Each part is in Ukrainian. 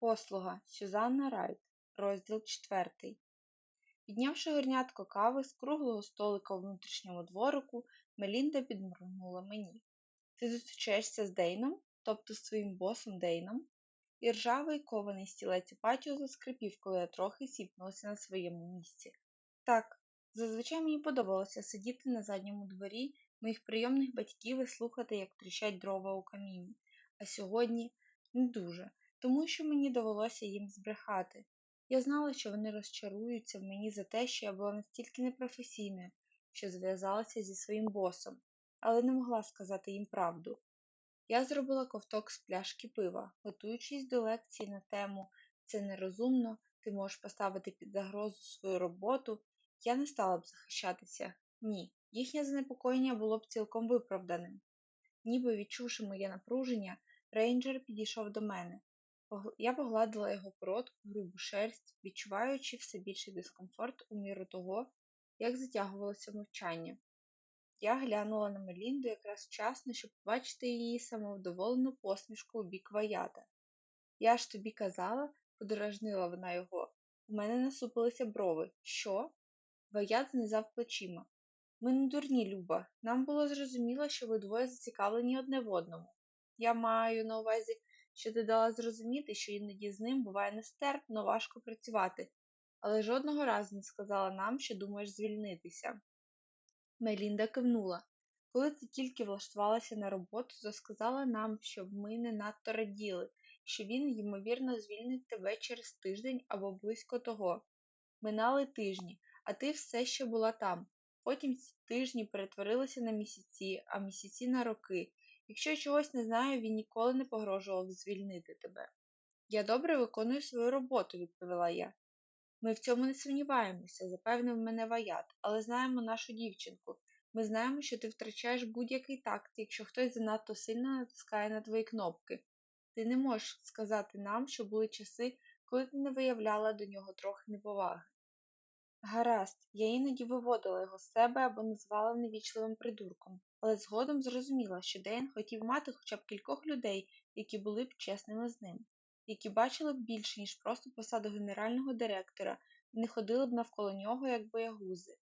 Послуга Сюзанна Райт, розділ четвертий. Піднявши горнятко кави з круглого столика у внутрішньому дворику, Мелінда підморгнула мені. Ти зустрічаєшся з Дейном, тобто з своїм босом Дейном? І ржавий кований стілець патіо заскрипів, коли я трохи сіпнулася на своєму місці. Так, зазвичай мені подобалося сидіти на задньому дворі моїх прийомних батьків і слухати, як тріщать дрова у каміні. А сьогодні не дуже тому що мені довелося їм збрехати. Я знала, що вони розчаруються в мені за те, що я була настільки непрофесійною, що зв'язалася зі своїм босом, але не могла сказати їм правду. Я зробила ковток з пляшки пива, готуючись до лекції на тему це нерозумно, ти можеш поставити під загрозу свою роботу, я не стала б захищатися. Ні, їхнє занепокоєння було б цілком виправданим. Ніби відчувши моє напруження, рейнджер підійшов до мене. Я погладила його коротку, грубу шерсть, відчуваючи все більший дискомфорт у міру того, як затягувалося мовчання. Я глянула на Мелінду якраз вчасно, щоб побачити її самовдоволену посмішку у бік ваята. Я ж тобі казала, подорожнила вона його. У мене насупилися брови. Що? Ваят знизав плечима. Ми не дурні, Люба. Нам було зрозуміло, що ви двоє зацікавлені одне в одному. Я маю на увазі, що ти дала зрозуміти, що іноді з ним буває нестерпно важко працювати, але жодного разу не сказала нам, що думаєш звільнитися. Мелінда кивнула. Коли ти тільки влаштувалася на роботу, то сказала нам, щоб ми не надто раділи, що він, ймовірно, звільнить тебе через тиждень або близько того. Минали тижні, а ти все ще була там. Потім ці тижні перетворилися на місяці, а місяці на роки, Якщо я чогось не знаю, він ніколи не погрожував звільнити тебе. Я добре виконую свою роботу, відповіла я. Ми в цьому не сумніваємося, запевнив мене ваят, але знаємо нашу дівчинку. Ми знаємо, що ти втрачаєш будь-який такт, якщо хтось занадто сильно натискає на твої кнопки. Ти не можеш сказати нам, що були часи, коли ти не виявляла до нього трохи неповаги. Гаразд, я іноді виводила його з себе або назвала невічливим придурком, але згодом зрозуміла, що Дейн хотів мати хоча б кількох людей, які були б чесними з ним, які бачили б більше, ніж просто посаду генерального директора, і не ходили б навколо нього, як боягузи.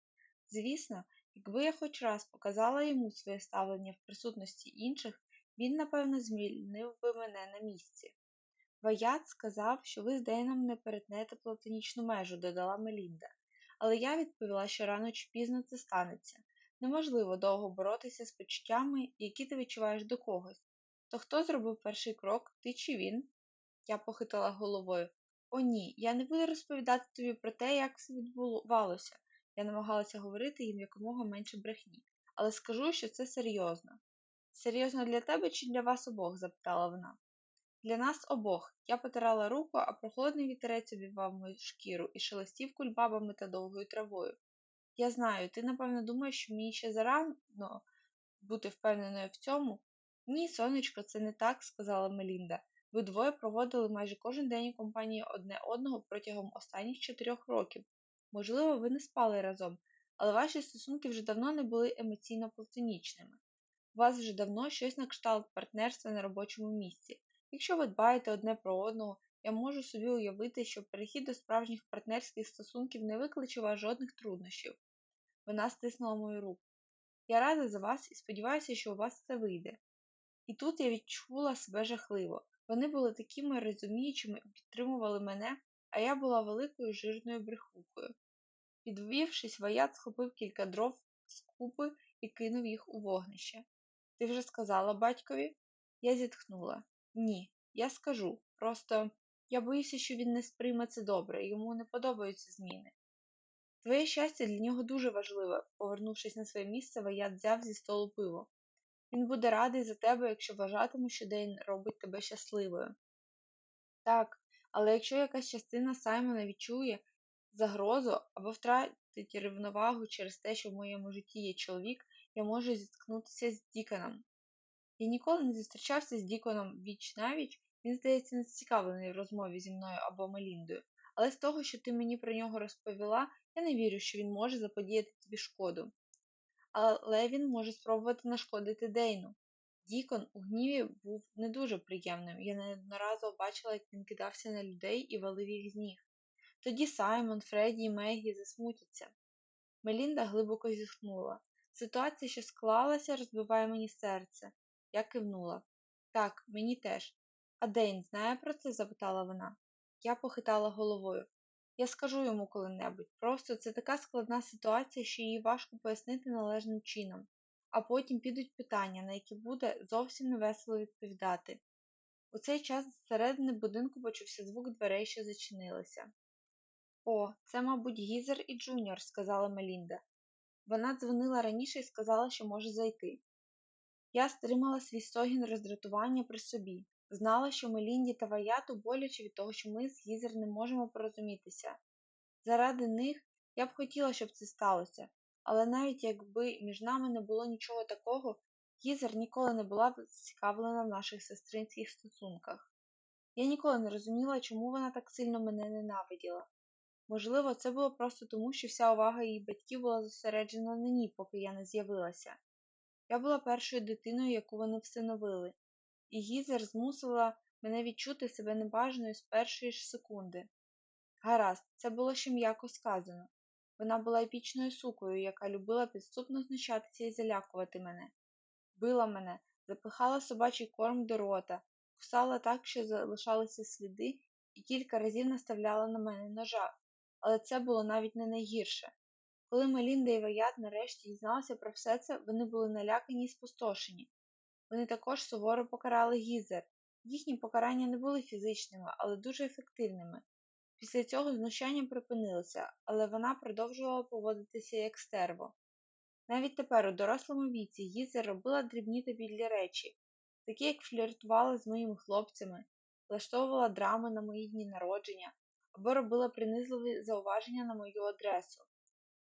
Звісно, якби я хоч раз показала йому своє ставлення в присутності інших, він, напевно, звільнив би мене на місці. Ваят сказав, що ви з Дейном не перетнете платонічну межу, додала Мелінда. Але я відповіла, що рано чи пізно це станеться. Неможливо довго боротися з почуттями, які ти відчуваєш до когось. То хто зробив перший крок, ти чи він? Я похитала головою. О, ні, я не буду розповідати тобі про те, як все відбувалося. Я намагалася говорити їм якомога менше брехні, але скажу, що це серйозно. Серйозно для тебе чи для вас обох? запитала вона. Для нас обох. Я потирала руку, а прохолодний вітерець обівав мою шкіру і шелестів кульбабами та довгою травою. Я знаю, ти, напевно, думаєш, що мені ще зарано бути впевненою в цьому? Ні, сонечко, це не так, сказала Мелінда. Ви двоє проводили майже кожен день у компанії одне одного протягом останніх чотирьох років. Можливо, ви не спали разом, але ваші стосунки вже давно не були емоційно платонічними. У вас вже давно щось на кшталт партнерства на робочому місці. Якщо ви дбаєте одне про одного, я можу собі уявити, що перехід до справжніх партнерських стосунків не викличе вас жодних труднощів. Вона стиснула мою руку. Я рада за вас і сподіваюся, що у вас це вийде. І тут я відчула себе жахливо. Вони були такими розуміючими і підтримували мене, а я була великою жирною брехухою. Підвівшись, ваят схопив кілька дров з купи і кинув їх у вогнище. Ти вже сказала батькові? Я зітхнула. Ні, я скажу. Просто я боюся, що він не сприйме це добре, йому не подобаються зміни. Твоє щастя для нього дуже важливе, повернувшись на своє місце, Ваят взяв зі столу пиво. Він буде радий за тебе, якщо вважатиме, що день робить тебе щасливою. Так, але якщо якась частина Саймона відчує загрозу або втратить рівновагу через те, що в моєму житті є чоловік, я можу зіткнутися з Діконом. Я ніколи не зустрічався з Діконом віч навіч, він, здається, не зацікавлений в розмові зі мною або Меліндою, але з того, що ти мені про нього розповіла, я не вірю, що він може заподіяти тобі шкоду. Але він може спробувати нашкодити Дейну. Дікон у гніві був не дуже приємним. Я неодноразово бачила, як він кидався на людей і валив їх з ніг. Тоді Саймон, Фредді і Мегі засмутяться. Мелінда глибоко зітхнула. Ситуація, що склалася, розбиває мені серце. Я кивнула. Так, мені теж. А Дейн знає про це? запитала вона. Я похитала головою. Я скажу йому коли-небудь. Просто це така складна ситуація, що її важко пояснити належним чином, а потім підуть питання, на які буде зовсім невесело відповідати. У цей час зсередини будинку почувся звук дверей, що зачинилися. О, це, мабуть, Гізер і Джуніор, сказала Мелінда. Вона дзвонила раніше і сказала, що може зайти. Я стримала свій стогін роздратування при собі. Знала, що Мелінді та Ваяту боляче від того, що ми з Гізер не можемо порозумітися. Заради них я б хотіла, щоб це сталося, але навіть якби між нами не було нічого такого, Гізер ніколи не була б зацікавлена в наших сестринських стосунках. Я ніколи не розуміла, чому вона так сильно мене ненавиділа. Можливо, це було просто тому, що вся увага її батьків була зосереджена на ній, поки я не з'явилася. Я була першою дитиною, яку вони всиновили, і Гізер змусила мене відчути себе небажаною з першої ж секунди. Гаразд, це було ще м'яко сказано. Вона була епічною сукою, яка любила підступно знущатися і залякувати мене. Била мене, запихала собачий корм до рота, кусала так, що залишалися сліди, і кілька разів наставляла на мене ножа, але це було навіть не найгірше. Коли Мелінда і Ваят нарешті дізналися про все це, вони були налякані і спустошені. Вони також суворо покарали Гізер. Їхні покарання не були фізичними, але дуже ефективними. Після цього знущання припинилося, але вона продовжувала поводитися як стерво. Навіть тепер, у дорослому віці, Гізер робила дрібні та підлі речі, такі як фліртувала з моїми хлопцями, влаштовувала драми на мої дні народження або робила принизливі зауваження на мою адресу.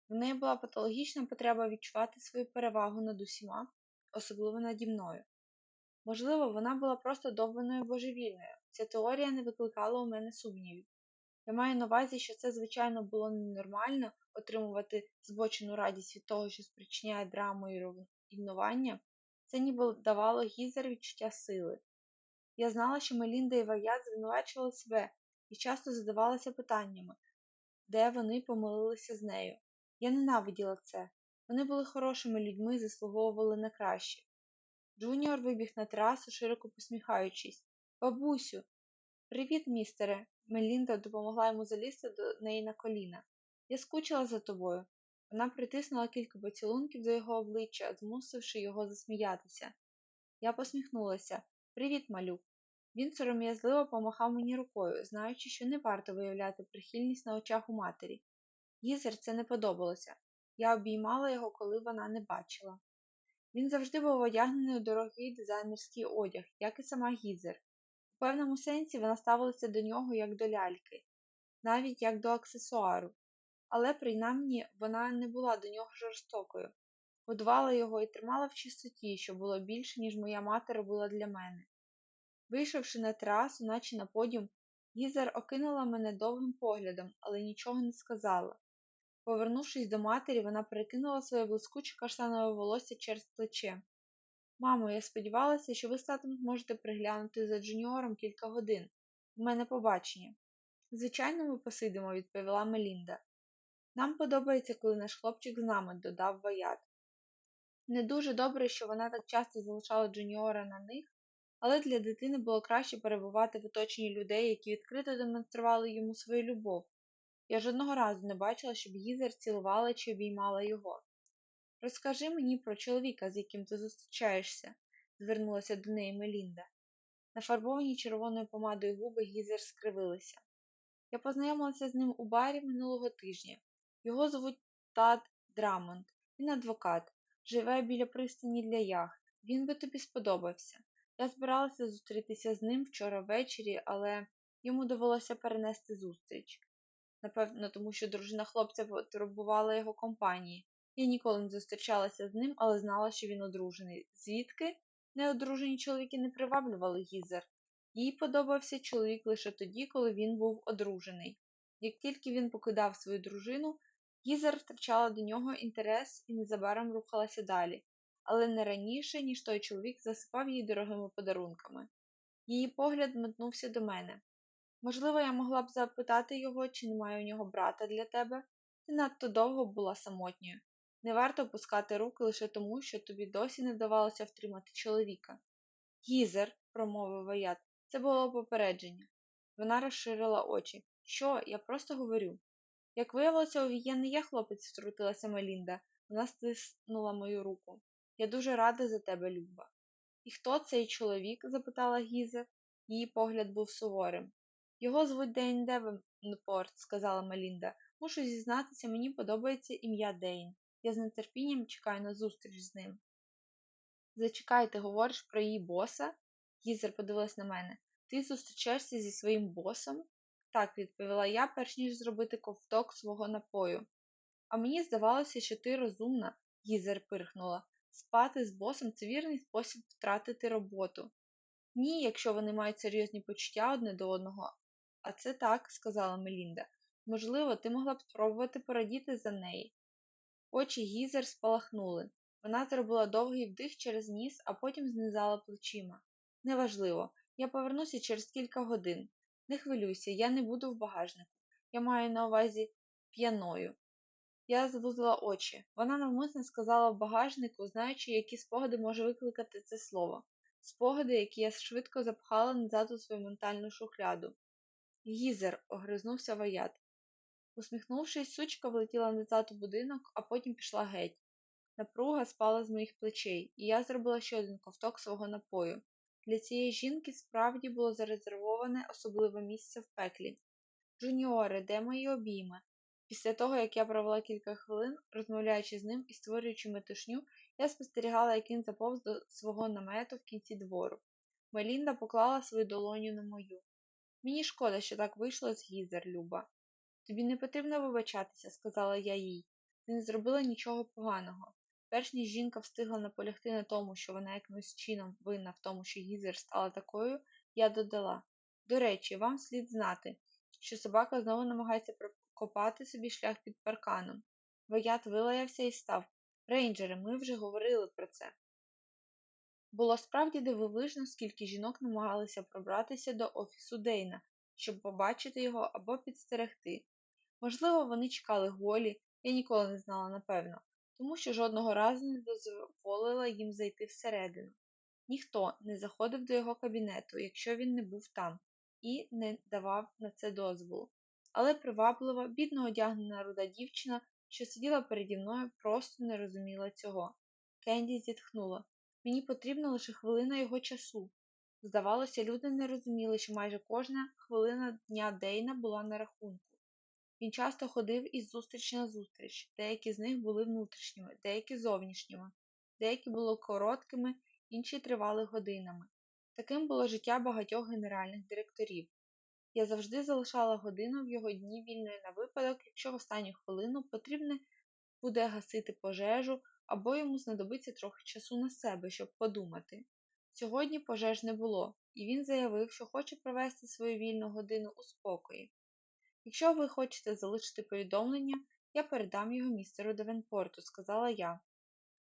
В неї була патологічна потреба відчувати свою перевагу над усіма, особливо наді мною. Можливо, вона була просто довбаною божевільною. Ця теорія не викликала у мене сумнівів. Я маю на увазі, що це, звичайно, було ненормально отримувати збочену радість від того, що спричиняє драму і руйнування, це ніби давало гізер відчуття сили. Я знала, що Мелінда і Ваят звинувачували себе і часто задавалися питаннями, де вони помилилися з нею. Я ненавиділа це. Вони були хорошими людьми і заслуговували на краще. Джуніор вибіг на терасу, широко посміхаючись. Бабусю, привіт, містере. Мелінда допомогла йому залізти до неї на коліна. Я скучила за тобою. Вона притиснула кілька поцілунків до його обличчя, змусивши його засміятися. Я посміхнулася. Привіт, малюк. Він сором'язливо помахав мені рукою, знаючи, що не варто виявляти прихильність на очах у матері. Гізер це не подобалося. Я обіймала його, коли вона не бачила. Він завжди був одягнений у дорогий дизайнерський одяг, як і сама Гізер. У певному сенсі вона ставилася до нього як до ляльки, навіть як до аксесуару, але принаймні вона не була до нього жорстокою, годувала його і тримала в чистоті, що було більше, ніж моя мати робила для мене. Вийшовши на терасу, наче на подіум, Гізер окинула мене довгим поглядом, але нічого не сказала. Повернувшись до матері, вона перекинула своє блискуче каштанове волосся через плече. Мамо, я сподівалася, що ви з зможете приглянути за Джуніором кілька годин. У мене побачення. Звичайно, ми посидимо, відповіла Мелінда. Нам подобається, коли наш хлопчик з нами, додав Ваят. Не дуже добре, що вона так часто залишала Джуніора на них, але для дитини було краще перебувати в оточенні людей, які відкрито демонстрували йому свою любов. Я жодного разу не бачила, щоб Гізер цілувала чи обіймала його. Розкажи мені про чоловіка, з яким ти зустрічаєшся, звернулася до неї Мелінда. Нафарбовані червоною помадою губи Гізер скривилися. Я познайомилася з ним у барі минулого тижня. Його звуть Тад Драмонд. Він адвокат, живе біля пристані для яхт. Він би тобі сподобався. Я збиралася зустрітися з ним вчора ввечері, але йому довелося перенести зустріч. Напевно, тому що дружина хлопця потребувала його компанії. Я ніколи не зустрічалася з ним, але знала, що він одружений. Звідки неодружені чоловіки не приваблювали Гізер. Їй подобався чоловік лише тоді, коли він був одружений. Як тільки він покидав свою дружину, Гізер втрачала до нього інтерес і незабаром рухалася далі. але не раніше, ніж той чоловік засипав її дорогими подарунками. Її погляд метнувся до мене. Можливо, я могла б запитати його, чи немає у нього брата для тебе? Ти надто довго була самотньою. Не варто опускати руки лише тому, що тобі досі не вдавалося втримати чоловіка. Гізер, промовив Ваят, це було попередження. Вона розширила очі. Що, я просто говорю. Як виявилося, у Віє не є хлопець, втрутилася Мелінда. Вона стиснула мою руку. Я дуже рада за тебе, Люба. І хто цей чоловік? запитала Гізер. Її погляд був суворим. Його звуть Дейн Девенпорт, сказала Мелінда. Мушу зізнатися, мені подобається ім'я Дейн. Я з нетерпінням чекаю на зустріч з ним. Зачекай, ти говориш про її боса? Гізер подивилась на мене. Ти зустрічаєшся зі своїм босом? Так, відповіла я, перш ніж зробити ковток свого напою. А мені здавалося, що ти розумна, Гізер пирхнула. Спати з босом це вірний спосіб втратити роботу. Ні, якщо вони мають серйозні почуття одне до одного. А це так, сказала Мелінда. Можливо, ти могла б спробувати порадіти за неї. Очі Гізер спалахнули. Вона зробила довгий вдих через ніс, а потім знизала плечима. Неважливо, я повернуся через кілька годин. Не хвилюйся, я не буду в багажнику. Я маю на увазі п'яною. Я звузила очі. Вона навмисно сказала в багажнику, знаючи, які спогади може викликати це слово. Спогади, які я швидко запхала назад у свою ментальну шухляду. Гізер, огризнувся ваят. Усміхнувшись, сучка влетіла назад у будинок, а потім пішла геть. Напруга спала з моїх плечей, і я зробила ще один ковток свого напою. Для цієї жінки справді було зарезервоване особливе місце в пеклі. Джуніоре, де мої обійми? Після того, як я провела кілька хвилин, розмовляючи з ним і створюючи метушню, я спостерігала, як він заповз до свого намету в кінці двору. Мелінда поклала свою долоню на мою. Мені шкода, що так вийшло з Гізер, Люба. Тобі не потрібно вибачатися, сказала я їй. Ти не зробила нічого поганого. Перш ніж жінка встигла наполягти на тому, що вона якимось чином винна в тому, що Гізер стала такою, я додала до речі, вам слід знати, що собака знову намагається прокопати собі шлях під парканом. Воят вилаявся і став. Рейнджери, ми вже говорили про це. Було справді дивовижно, скільки жінок намагалися пробратися до офісу Дейна, щоб побачити його або підстерегти. Можливо, вони чекали голі, я ніколи не знала напевно, тому що жодного разу не дозволила їм зайти всередину. Ніхто не заходив до його кабінету, якщо він не був там, і не давав на це дозволу. Але приваблива, бідно одягнена руда дівчина, що сиділа переді мною, просто не розуміла цього. Кенді зітхнула. Мені потрібна лише хвилина його часу. Здавалося, люди не розуміли, що майже кожна хвилина дня Дейна була на рахунку. Він часто ходив із зустріч на зустріч, деякі з них були внутрішніми, деякі зовнішніми, деякі були короткими, інші тривали годинами. Таким було життя багатьох генеральних директорів. Я завжди залишала годину в його дні вільною на випадок, якщо в останню хвилину потрібно буде гасити пожежу або йому знадобиться трохи часу на себе, щоб подумати. Сьогодні пожеж не було, і він заявив, що хоче провести свою вільну годину у спокої. Якщо ви хочете залишити повідомлення, я передам його містеру Девенпорту, сказала я.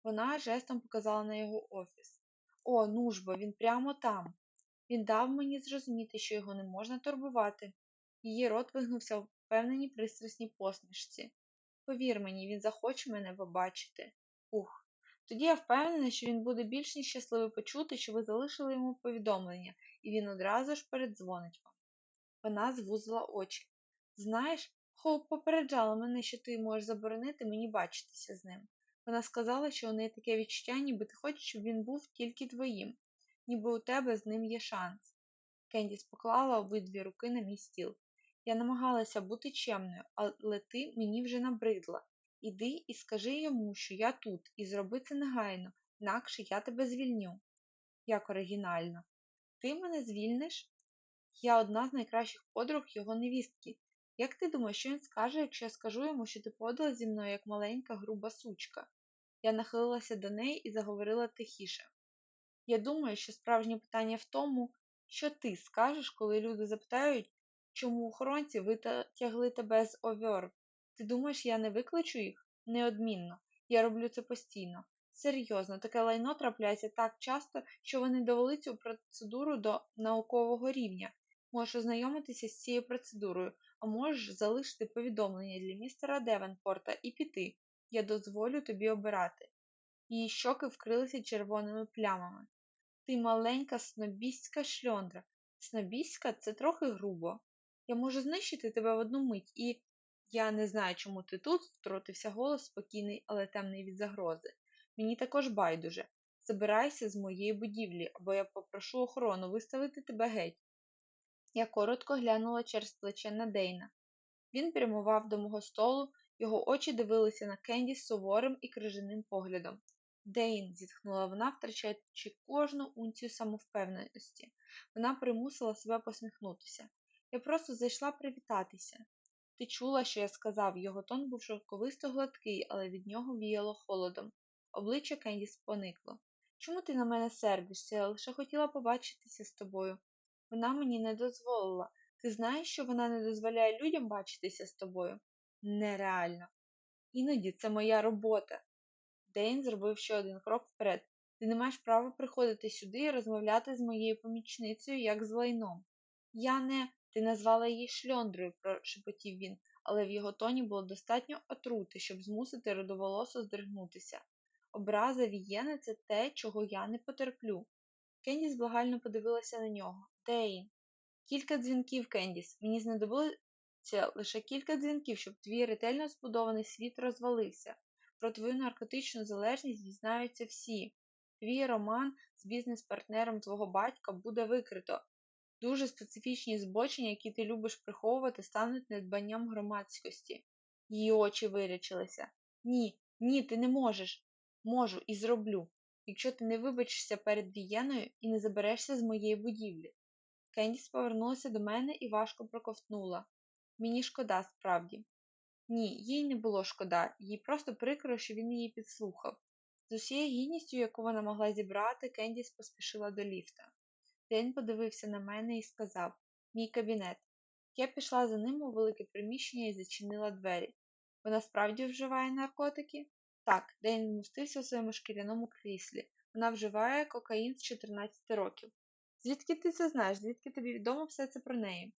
Вона жестом показала на його офіс. О, ну ж бо, він прямо там. Він дав мені зрозуміти, що його не можна турбувати. Її рот вигнувся в впевненій пристрасній посмішці. Повір мені, він захоче мене побачити. Ух. Тоді я впевнена, що він буде більш ніж щасливий почути, що ви залишили йому повідомлення, і він одразу ж передзвонить вам. Вона звузила очі. Знаєш, Хоуп попереджала мене, що ти можеш заборонити мені бачитися з ним. Вона сказала, що у неї таке відчуття, ніби ти хочеш, щоб він був тільки твоїм, ніби у тебе з ним є шанс. Кендіс поклала обидві руки на мій стіл. Я намагалася бути чемною, але ти мені вже набридла. Іди і скажи йому, що я тут, і зроби це негайно, інакше я тебе звільню. Як оригінально. Ти мене звільниш? Я одна з найкращих подруг його невістки. Як ти думаєш, що він скаже, якщо я скажу йому, що ти подала зі мною як маленька груба сучка? Я нахилилася до неї і заговорила тихіше. Я думаю, що справжнє питання в тому, що ти скажеш, коли люди запитають, чому охоронці витягли тебе з овьор. Ти думаєш, я не викличу їх? Неодмінно. Я роблю це постійно. Серйозно, таке лайно трапляється так часто, що вони довели цю процедуру до наукового рівня. Можеш ознайомитися з цією процедурою, а можеш залишити повідомлення для містера Девенпорта і піти. Я дозволю тобі обирати. Її щоки вкрилися червоними плямами. Ти маленька снобістська шльондра. Снобістська це трохи грубо. Я можу знищити тебе в одну мить і. Я не знаю, чому ти тут, втрутився голос спокійний, але темний від загрози. Мені також байдуже. Забирайся з моєї будівлі, або я попрошу охорону виставити тебе геть. Я коротко глянула через плече на Дейна. Він прямував до мого столу, його очі дивилися на Кенді з суворим і крижаним поглядом. Дейн, зітхнула вона, втрачаючи кожну унцію самовпевненості. Вона примусила себе посміхнутися. Я просто зайшла привітатися. Ти чула, що я сказав, його тон був шовковисто гладкий, але від нього віяло холодом. Обличчя Кендіс поникло. Чому ти на мене сердишся? Я лише хотіла побачитися з тобою. Вона мені не дозволила. Ти знаєш, що вона не дозволяє людям бачитися з тобою? Нереально. Іноді це моя робота. Дейн зробив ще один крок вперед. Ти не маєш права приходити сюди і розмовляти з моєю помічницею, як з лайном. Я не. Ти назвала її шльондрою, прошепотів він, але в його тоні було достатньо отрути, щоб змусити родоволосо здригнутися. Образа Вієни це те, чого я не потерплю. Кендіс благально подивилася на нього. Дейн. Кілька дзвінків, Кендіс. Мені знадобилося лише кілька дзвінків, щоб твій ретельно збудований світ розвалився. Про твою наркотичну залежність дізнаються всі. Твій роман з бізнес-партнером твого батька буде викрито. Дуже специфічні збочення, які ти любиш приховувати, стануть недбанням громадськості. Її очі вирячилися. Ні, ні, ти не можеш. Можу і зроблю, якщо ти не вибачишся перед Вієною і не заберешся з моєї будівлі. Кендіс повернулася до мене і важко проковтнула. Мені шкода, справді. Ні, їй не було шкода, їй просто прикро, що він її підслухав. З усією гідністю, яку вона могла зібрати, Кендіс поспішила до ліфта. День подивився на мене і сказав Мій кабінет. Я пішла за ним у велике приміщення і зачинила двері. Вона справді вживає наркотики? Так, День вмостився у своєму шкіряному кріслі. Вона вживає кокаїн з 14 років. Звідки ти це знаєш? Звідки тобі відомо все це про неї?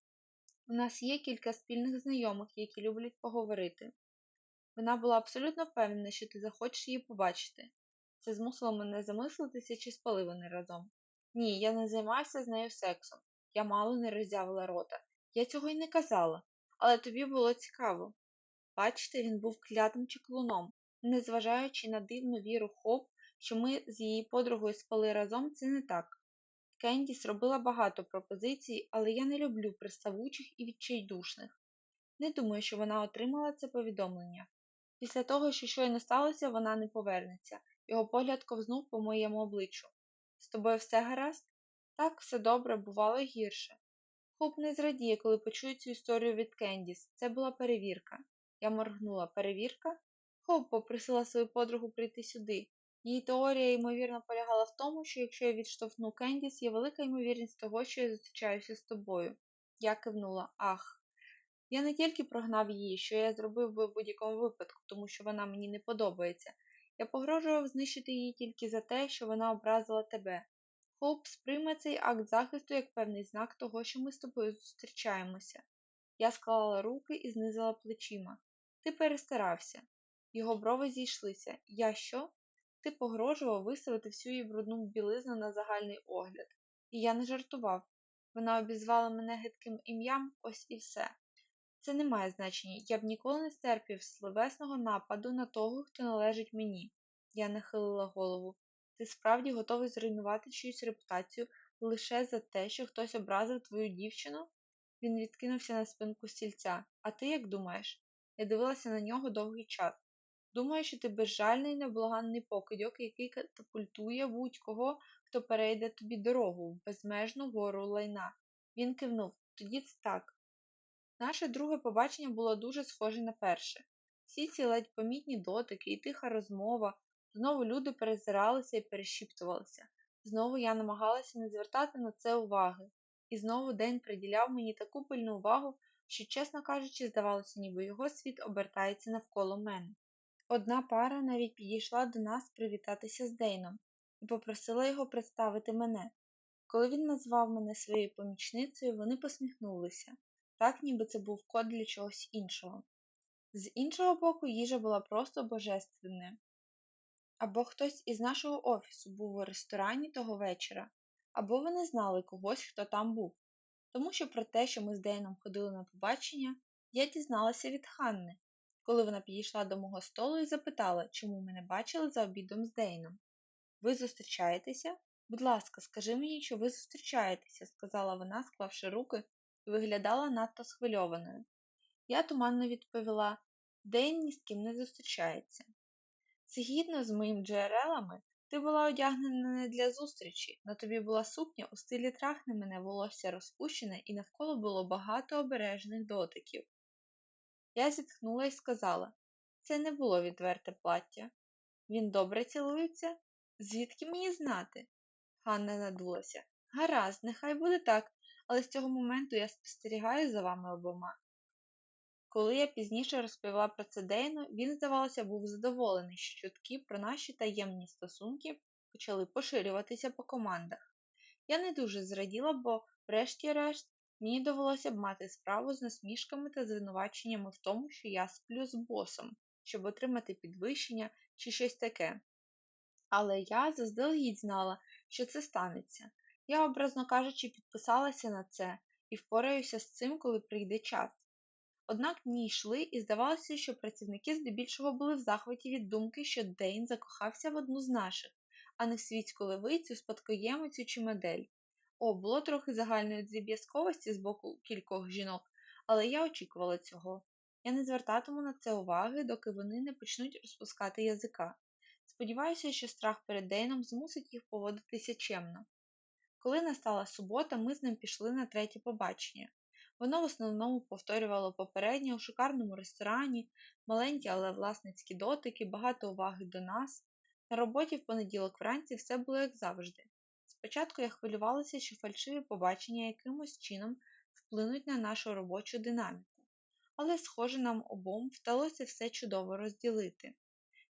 У нас є кілька спільних знайомих, які люблять поговорити. Вона була абсолютно впевнена, що ти захочеш її побачити. Це змусило мене замислитися, чи спали вони разом. Ні, я не займався з нею сексом. Я мало не роззявила рота. Я цього й не казала, але тобі було цікаво. Бачите, він був клятим чеклуном. Незважаючи на дивну віру Хоп, що ми з її подругою спали разом, це не так. Кендіс робила багато пропозицій, але я не люблю приставучих і відчайдушних. Не думаю, що вона отримала це повідомлення. Після того, що щойно сталося, вона не повернеться. Його погляд ковзнув по моєму обличчю. З тобою все гаразд? Так, все добре, бувало гірше. Хоп не зрадіє, коли почує цю історію від Кендіс. Це була перевірка. Я моргнула. Перевірка? Хоп попросила свою подругу прийти сюди. Її теорія, ймовірно, полягала в тому, що якщо я відштовхну Кендіс, є велика ймовірність того, що я зустрічаюся з тобою. Я кивнула. Ах. Я не тільки прогнав її, що я зробив би в будь-якому випадку, тому що вона мені не подобається. Я погрожував знищити її тільки за те, що вона образила тебе. Хоуп сприйме цей акт захисту як певний знак того, що ми з тобою зустрічаємося. Я склала руки і знизила плечима. Ти перестарався. Його брови зійшлися. Я що? Ти погрожував виставити всю її брудну білизну на загальний огляд. І я не жартував. Вона обізвала мене гидким ім'ям, ось і все. Це не має значення. Я б ніколи не стерпів словесного нападу на того, хто належить мені. Я нахилила голову. Ти справді готовий зруйнувати чиюсь репутацію лише за те, що хтось образив твою дівчину? Він відкинувся на спинку стільця. А ти як думаєш? Я дивилася на нього довгий час. Думаю, що ти безжальний неблаганний покидьок, який катапультує будь-кого, хто перейде тобі дорогу в безмежну гору лайна. Він кивнув. Тоді це так. Наше друге побачення було дуже схоже на перше. Всі ці ледь помітні дотики і тиха розмова, знову люди перезиралися і перешіптувалися. Знову я намагалася не звертати на це уваги, і знову день приділяв мені таку пильну увагу, що, чесно кажучи, здавалося, ніби його світ обертається навколо мене. Одна пара навіть підійшла до нас привітатися з Дейном і попросила його представити мене. Коли він назвав мене своєю помічницею, вони посміхнулися, так ніби це був код для чогось іншого. З іншого боку, їжа була просто божественною. Або хтось із нашого офісу був у ресторані того вечора, або вони знали когось, хто там був. Тому що про те, що ми з Дейном ходили на побачення, я дізналася від Ханни, коли вона підійшла до мого столу і запитала, чому ми не бачили за обідом з Дейном. Ви зустрічаєтеся? Будь ласка, скажи мені, що ви зустрічаєтеся, сказала вона, склавши руки, виглядала надто схвильованою. Я туманно відповіла Дейн ні з ким не зустрічається. Згідно з моїм джерелами, ти була одягнена не для зустрічі, на тобі була сукня у стилі трахне мене волосся розпущене і навколо було багато обережних дотиків. Я зітхнула і сказала це не було відверте плаття. Він добре цілується? Звідки мені знати? Ганна надулася. Гаразд, нехай буде так, але з цього моменту я спостерігаю за вами обома. Коли я пізніше розповіла про це Дейну, він, здавалося, був задоволений, що чутки про наші таємні стосунки почали поширюватися по командах. Я не дуже зраділа, бо, врешті-решт, мені довелося б мати справу з насмішками та звинуваченнями в тому, що я сплю з босом, щоб отримати підвищення чи щось таке. Але я заздалегідь знала, що це станеться. Я, образно кажучи, підписалася на це і впораюся з цим, коли прийде час. Однак дні йшли, і здавалося, що працівники здебільшого були в захваті від думки, що Дейн закохався в одну з наших, а не в світську левицю, спадкоємицю чи модель. О, було трохи загальної дріб'язковості з боку кількох жінок, але я очікувала цього. Я не звертатиму на це уваги, доки вони не почнуть розпускати язика. Сподіваюся, що страх перед Дейном змусить їх поводитися чемно. Коли настала субота, ми з ним пішли на третє побачення. Воно в основному повторювало попереднє у шикарному ресторані, маленькі, але власницькі дотики, багато уваги до нас. На роботі в понеділок вранці все було як завжди. Спочатку я хвилювалася, що фальшиві побачення якимось чином вплинуть на нашу робочу динаміку, але, схоже, нам обом вдалося все чудово розділити.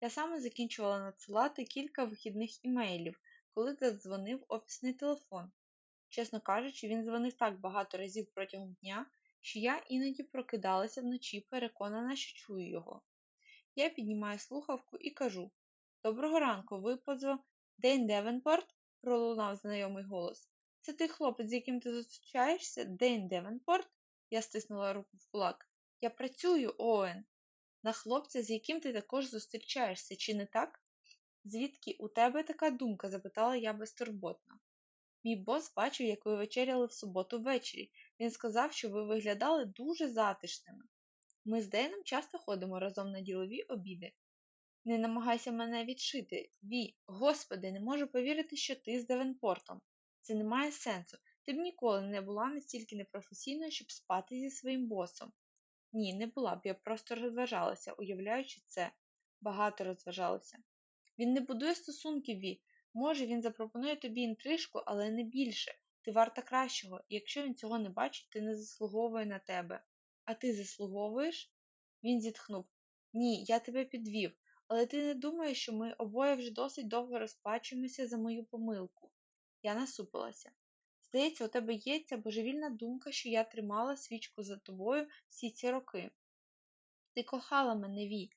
Я саме закінчувала надсилати кілька вихідних імейлів, коли задзвонив офісний телефон. Чесно кажучи, він дзвонив так багато разів протягом дня, що я іноді прокидалася вночі, переконана, що чую його. Я піднімаю слухавку і кажу Доброго ранку, ви позва Дейн Девенпорт? пролунав знайомий голос. Це той хлопець, з яким ти зустрічаєшся? Дейн Девенпорт? Я стиснула руку в кулак. Я працюю, Оуен. На хлопця, з яким ти також зустрічаєшся, чи не так? Звідки у тебе така думка? запитала я безтурботно. Мій бос бачив, як ви вечеряли в суботу ввечері. Він сказав, що ви виглядали дуже затишними. Ми з Дейном часто ходимо разом на ділові обіди. Не намагайся мене відшити. Ві, господи, не можу повірити, що ти з Девенпортом. Це не має сенсу. Ти б ніколи не була настільки непрофесійною, щоб спати зі своїм босом. Ні, не була б, я просто розважалася, уявляючи це, багато розважалася. Він не будує стосунків, Ві. Може, він запропонує тобі інтрижку, але не більше. Ти варта кращого, якщо він цього не бачить, ти не заслуговує на тебе. А ти заслуговуєш? Він зітхнув. Ні, я тебе підвів, але ти не думаєш, що ми обоє вже досить довго розплачуємося за мою помилку. Я насупилася. Здається, у тебе є ця божевільна думка, що я тримала свічку за тобою всі ці роки. Ти кохала мене, Ві.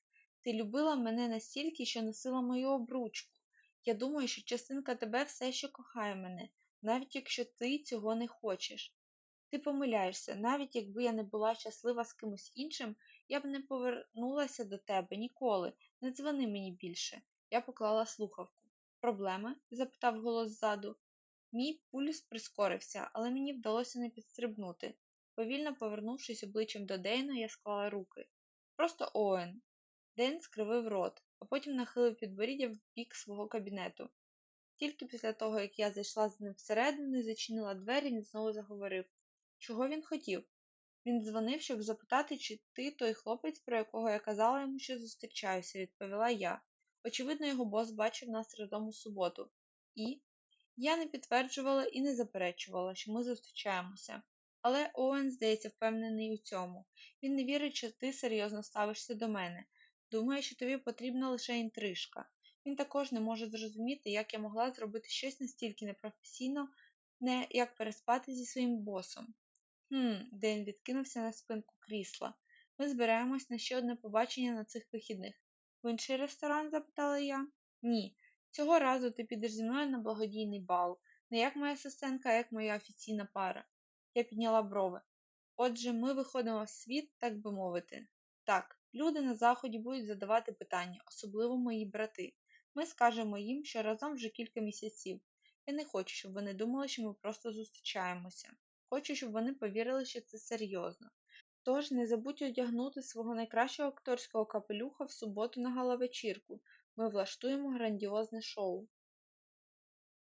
Ти любила мене настільки, що носила мою обручку. Я думаю, що частинка тебе все ще кохає мене, навіть якщо ти цього не хочеш. Ти помиляєшся, навіть якби я не була щаслива з кимось іншим, я б не повернулася до тебе ніколи. Не дзвони мені більше. Я поклала слухавку. Проблеми? запитав голос ззаду. Мій пульс прискорився, але мені вдалося не підстрибнути. Повільно повернувшись обличчям до Дейна, я склала руки. Просто Оуен. Дейн скривив рот, а потім нахилив підборіддя в бік свого кабінету. Тільки після того, як я зайшла з ним всередину і зачинила двері, він знову заговорив. Чого він хотів? Він дзвонив, щоб запитати, чи ти той хлопець, про якого я казала йому, що зустрічаюся, відповіла я. Очевидно, його бос бачив нас разом у суботу. І я не підтверджувала і не заперечувала, що ми зустрічаємося. Але Оуен, здається, впевнений у цьому. Він не вірить, що ти серйозно ставишся до мене. Думає, що тобі потрібна лише інтрижка. Він також не може зрозуміти, як я могла зробити щось настільки непрофесійно, не як переспати зі своїм босом. Хм, Ден відкинувся на спинку крісла. Ми збираємось на ще одне побачення на цих вихідних. В інший ресторан? запитала я. Ні. Цього разу ти підеш зі мною на благодійний бал, не як моя асистентка, а як моя офіційна пара. Я підняла брови. Отже, ми виходимо в світ, так би мовити. Так, люди на заході будуть задавати питання, особливо мої брати. Ми скажемо їм, що разом вже кілька місяців. Я не хочу, щоб вони думали, що ми просто зустрічаємося. Хочу, щоб вони повірили, що це серйозно. Тож не забудь одягнути свого найкращого акторського капелюха в суботу на галавечірку. Ми влаштуємо грандіозне шоу.